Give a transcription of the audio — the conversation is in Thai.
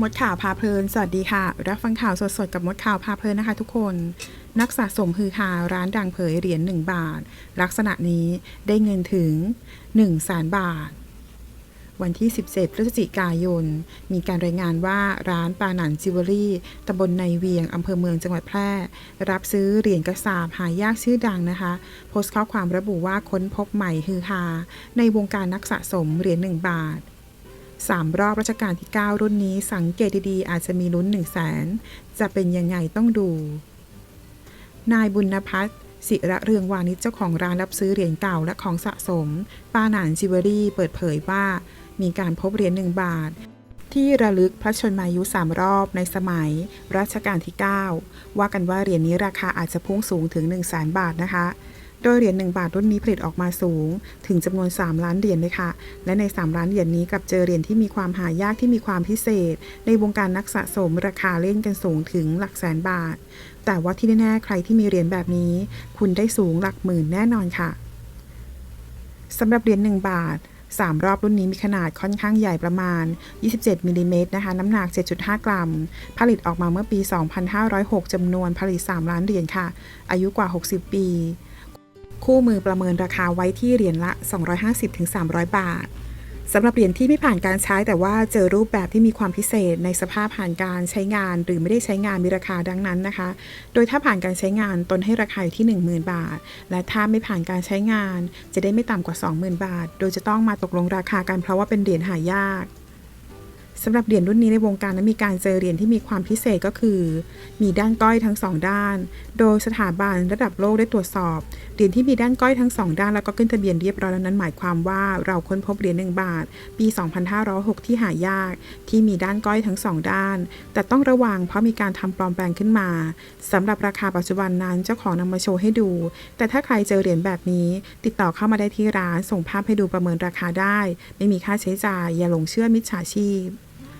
มดข่าวพาเพลิน สวัสดีค่ะ รับฟังข่าวสดๆ กับมดข่าวพาเพลินนะคะทุกคน นักสะสมฮือฮาร้านดังเผยเหรียญ1บาท ลักษณะนี้ได้เงินถึง1แสนบาท วันที่ 17 พฤศจิกายน มีการรายงานว่าร้านปาหนันจิวเวลรี่ตำบลในเวียงอำเภอเมืองจังหวัดแพร่ รับซื้อเหรียญกระสาบหายากชื่อดังนะคะ โพสต์ข้อความระบุว่าค้นพบใหม่ฮือฮาในวงการนักสะสมเหรียญ1บาท สามรอบรัชกาลที่ 9 รุ่นนี้สังเกตดีๆ อาจจะมีลุ้น 1 0 0 0 0แสนจะเป็นยังไงต้องดู นายบุญนพัฒน์ศิระเรืองวานิชเจ้าของร้านรับซื้อเหรียญเก่าและของสะสม ป้าหนานจิวเวลรี่เปิดเผยว่า มีการพบเหรียญ1บาท ที่ระลึกพระชนมายุสามรอบในสมัยรัชกาลที่ 9 ว่ากันว่าเหรียญนี้ราคาอาจจะพุ่งสูงถึง 1 0 0 0 0แสนบาทนะคะ โดยเหรียญ1บาทรุ่นนี้ผลิตออกมาสูง ถึงจำนวน 3 ล้านเหรียญเลยค่ะ และใน 3 ล้านเหรียญนี้กับเจอเหรียญที่มีความหายากที่มีความพิเศษ ในวงการนักสะสมราคาเล่นกันสูงถึงหลักแสนบาท แต่ว่าที่แน่ๆใครที่มีเหรียญแบบนี้ คุณได้สูงหลักหมื่นแน่นอนค่ะสำหรับเหรียญ1บาท3 รอบรุ่นนี้มีขนาดค่อนข้างใหญ่ประมาณ 27มิลลิเมตรนะคะ น้ำหนัก 7.5 กรัม ผลิตออกมาเมื่อปี 2506 จำนวนผลิต 3 ล้านเหรียญค่ะ อายุกว่า 60 ปี คู่มือประเมินราคาไว้ที่เหรียญละ 250-300 บาทสำหรับเหรียญที่ไม่ผ่านการใช้แต่ว่าเจอรูปแบบที่มีความพิเศษในสภาพผ่านการใช้งาน หรือไม่ได้ใช้งานมีราคาดังนั้นนะคะ โดยถ้าผ่านการใช้งานตนให้ราคาอยู่ที่ 10,000 บาท และถ้าไม่ผ่านการใช้งาน จะได้ไม่ต่ำกว่า 20,000 บาท โดยจะต้องมาตกลงราคากันเพราะว่าเป็นเหรียญหายาก สำหรับเหรียญรุ่นนี้ในวงการนั้นมีการเจอเหรียญที่มีความพิเศษก็คือ มีด้านก้อยทั้งสองด้าน โดยสถาบันระดับโลกได้ตรวจสอบเหรียญที่มีด้านก้อยทั้งสองด้านแล้วก็ขึ้นทะเบียนเรียบร้อยแล้วนั้นหมายความว่าเราค้นพบเหรียญ1บาท ปี 2506 ที่หายาก ที่มีด้านก้อยทั้งสองด้าน แต่ต้องระวังเพราะมีการทำปลอมแปลงขึ้นมาสำหรับราคาปัจจุบันนั้นเจ้าของนำมาโชว์ให้ดู แต่ถ้าใครเจอเหรียญแบบนี้ ติดต่อเข้ามาได้ที่ร้านส่งภาพให้ดูประเมินราคาได้ ไม่มีค่าใช้จ่ายอย่าหลงเชื่อมิจฉาชีพ